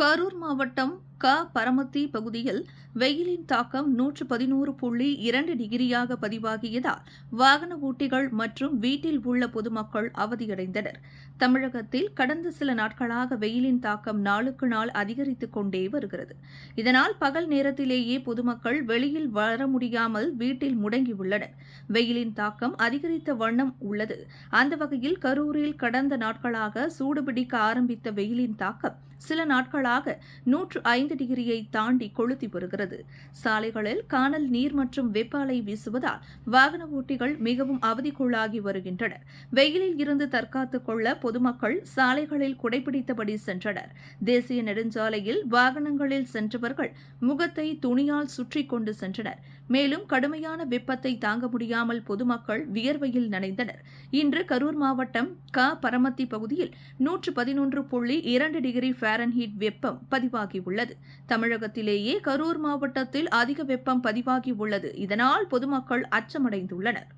கரூர் மாவட்டம் க பரமத்தி பகுதியில் வெயிலின் தாக்கம் நூற்று பதினோரு புள்ளி இரண்டு டிகிரியாக பதிவாகியதால் வாகன ஓட்டிகள் மற்றும் வீட்டில் உள்ள பொதுமக்கள் அவதியடைந்தனர். தமிழகத்தில் கடந்த சில நாட்களாக வெயிலின் தாக்கம் நாளுக்கு நாள் அதிகரித்துக் கொண்டே வருகிறது. இதனால் பகல் நேரத்திலேயே பொதுமக்கள் வெளியில் வர முடியாமல் வீட்டில் முடங்கியுள்ளனர். வெயிலின் தாக்கம் அதிகரித்த வண்ணம் உள்ளது. அந்த வகையில் கரூரில் கடந்த நாட்களாக சூடுபிடிக்க ஆரம்பித்த வெயிலின் தாக்கம் சில நாட்களாக நூற்று ஐந்து டிகிரியை தாண்டி கொளுத்தி வருகிறது சாலைகளில் காணல் நீர் மற்றும் வெப்ப அலை வீசுவதால் வாகன ஓட்டிகள் மிகவும் அவதிக்குள்ளாகி வருகின்றனர். வெயிலில் இருந்து தற்காத்துக் கொள்ள பொதுமக்கள் சாலைகளில் குடைபிடித்தபடி சென்றனர். தேசிய நெடுஞ்சாலையில் வாகனங்களில் சென்றவர்கள் முகத்தை துணியால் சுற்றி கொண்டு சென்றனர். மேலும் கடுமையான வெப்பத்தை தாங்க முடியாமல் பொதுமக்கள் வியர்வையில் நனைந்தனர். இன்று கரூர் மாவட்டம் க. பரமத்தி பகுதியில் நூற்று பதினொன்று புள்ளி இரண்டு டிகிரி ஃபாரன்ஹீட் வெப்பம் பதிவாகியுள்ளது. தமிழகத்திலேயே கரூர் மாவட்டத்தில் அதிக வெப்பம் பதிவாகியுள்ளது இதனால் பொதுமக்கள் அச்சமடைந்துள்ளனர்.